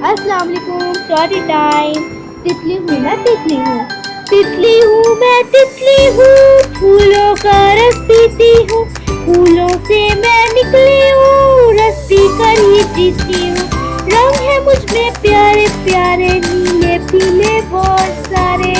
अस्सलाम वालेकुम story time तितली हूँ ना तितली हूँ। तितली हूँ मैं, तितली हूँ। फूलों का रस पीती हूँ। फूलों से मैं निकली हूँ रस पी कर ही जीती हूँ। रंग है मुझमें प्यारे प्यारे, नीले, पीले, बहुत सारे।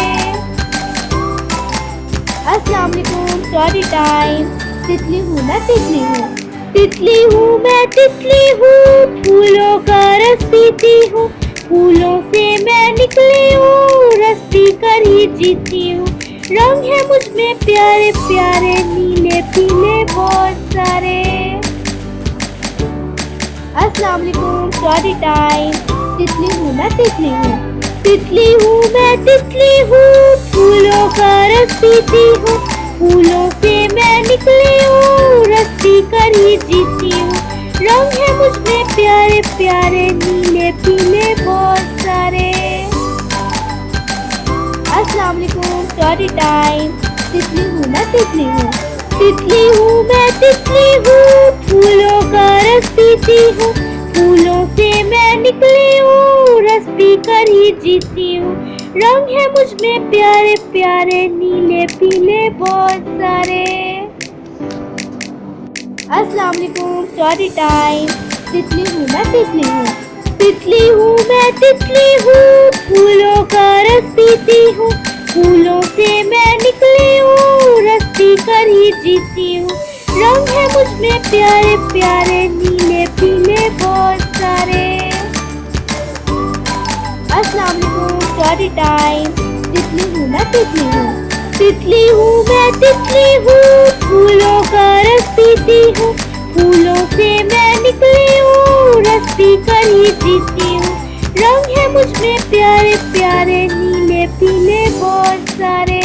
अस्सलाम वालेकुम स्टोरी टाइम तितली हूँ ना तितली हूँ। तितली हूँ मैं, तितली हूँ। फूलों का रस पीती हूँ। फूलों से मैं निकली हूँ, रस पी कर ही जीती हूँ। रंग है मुझमें प्यारे प्यारे, नीले, पीले बहुत सारे। अस्सलाम वालेकुम स्टोरी टाइम। तितली हूँ मैं, तितली हूँ। तितली हूँ मैं, तितली हूँ। फूलों का रस पीती हूँ। कर ही जीती हूँ रंग है मुझमें प्यारे प्यारे, नीले, पीले, बहुत सारे। अस्सलाम वालेकुम स्टोरी टाइम तितली हूँ ना तितली हूँ। तितली हूँ मैं, तितली हूँ। फूलों का रस पीती हूँ। फूलों से मैं निकली हूँ, रस पी कर ही जीती हूँ। रंग है मुझमें प्यारे प्यारे, नीले, पीले, बहुत सारे। अस्सलाम वालेकुम स्टोरी टाइम तितली हूँ ना तितली हूँ। तितली हूँ मैं, तितली हूँ। फूलों का रस पीती हूँ। फूलों से मैं निकली हूँ। रस पी कर ही जीती हूँ। रंग है मुझमें प्यारे प्यारे, नीले, पीले, बहुत सारे। अस्सलाम वालेकुम स्टोरी टाइम तितली हूँ ना तितली हूँ। तितली हूँ मैं, तितली हूँ। फूलों का हूँ। फूलों से मैं निकली हूँ रस पी कर ही जीती हूँ। रंग है मुझमें प्यारे प्यारे, नीले, पीले, बहुत सारे।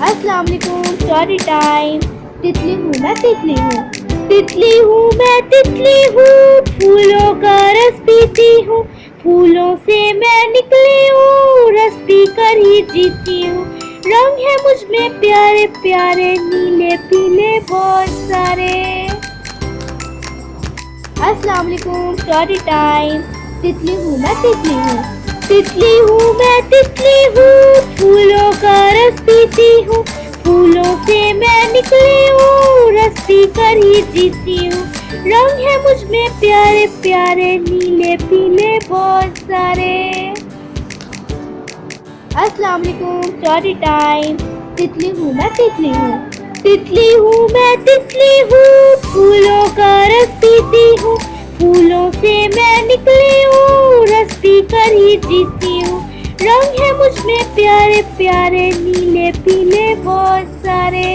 अस्सलाम वालेकुम स्टोरी टाइम तितली हूँ मैं, तितली हूँ। तितली हूँ मैं, तितली हूँ। फूलों का रस पीती हूँ। फूलों से मैं निकली हूँ रस पी कर ही जीती हूँ। रंग है मुझमें प्यारे प्यारे, नीले, पीले, बहुत सारे। अस्सलाम वालेकुम स्टोरी टाइम तितली हूँ ना तितली हूँ। तितली हूँ मैं, तितली हूँ। फूलों का रस पीती हूँ। फूलों से मैं निकली हूँ रस पी कर ही जीती हूँ। रंग है मुझमें प्यारे प्यारे, नीले, पीले, बहुत सारे। अस्सलाम वालेकुम स्टोरी टाइम तितली हूँ ना तितली हूँ। तितली हूँ मैं, तितली हूँ। फूलों का रस पीती हूँ। फूलों से मैं निकली हूँ। रस पी कर ही जीती हूँ। रंग है मुझमें प्यारे प्यारे, नीले, पीले, बहुत सारे।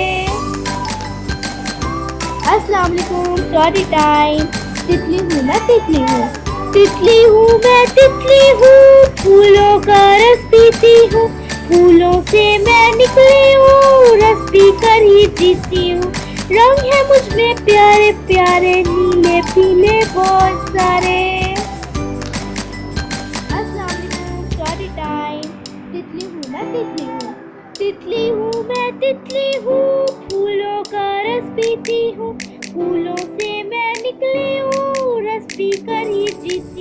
अस्सलाम वालेकुम स्टोरी टाइम तितली हूँ ना तितली हूँ। तितली हूँ, मैं तितली हूँ। फूलों का रस पीती हूँ। फूलों से मैं निकली हूँ, रस पी कर ही जीती हूँ। रंग है मुझमें प्यारे प्यारे, नीले, पीले बहुत सारे। स्टोरी टाइम तितली हूँ ना, तितली हूँ। तितली हूँ, मैं तितली हूँ। फूलों का रस पीती हूँ। फूलों से मैं